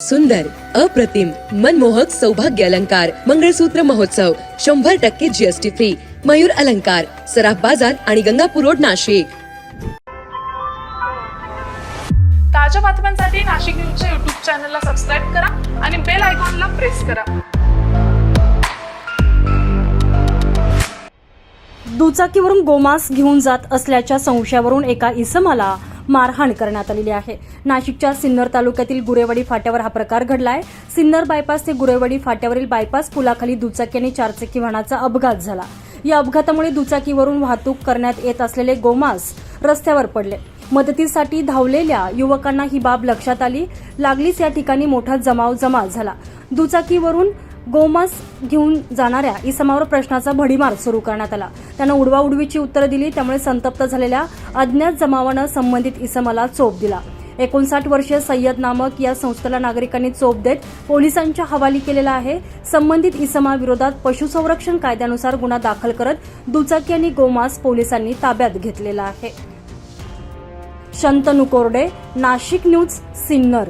सुंदर अप्रतिम मनमोहक सौभाग्य अलंकार मंगळसूत्र महोत्सव शंभर टक्के जीएसटी फ्री मयूर अलंकार सराफ बाजार आणि गंगापूर रोड नाशिक. ताज्या बातम्यांसाठी नाशिक न्यूजच्या युट्यूब चॅनलला सबस्क्राईब करा आणि बेल आयकॉनला प्रेस करा. दुचाकीवरून गोमांस घेऊन जात असल्याच्या संशयावरून एका इसमाला मारहाण करण्यात आलेली आहे. नाशिकच्या सिन्नर तालुक्यातील गुरेवाडी फाट्यावर हा प्रकार घडला आहे सिन्नर बायपास ते गुरेवाडी फाट्यावरील बायपास पुलाखाली दुचाकी आणि चारचाकी वाहनाचा अपघात झाला. या अपघातामुळे दुचाकीवरून वाहतूक करण्यात येत असलेले गोमांस रस्त्यावर पडले. मदतीसाठी धावलेल्या युवकांना ही बाब लक्षात आली. लागलीच या ठिकाणी मोठा जमाव जमा झाला. दुचाकीवरून गोमांस घेऊन जाणाऱ्या इसमावर प्रश्नाचा भडीमार सुरू करण्यात आला. त्यानं उडवाउडवीची उत्तरं दिली त्यामुळे संतप्त झालेल्या अज्ञात जमावानं संबंधित इसमाला चोप दिला. एकोणसाठ वर्षीय सय्यद नामक या संस्थेला नागरिकांनी चोप देत पोलिसांच्या हवाली केलेला आहे. संबंधित इसमाविरोधात पशुसंरक्षण कायद्यानुसार गुन्हा दाखल करत दुचाकी आणि गोमांस पोलिसांनी ताब्यात घेतलेला आहे. शंतनू कोरडे नाशिक न्यूज सिन्नर.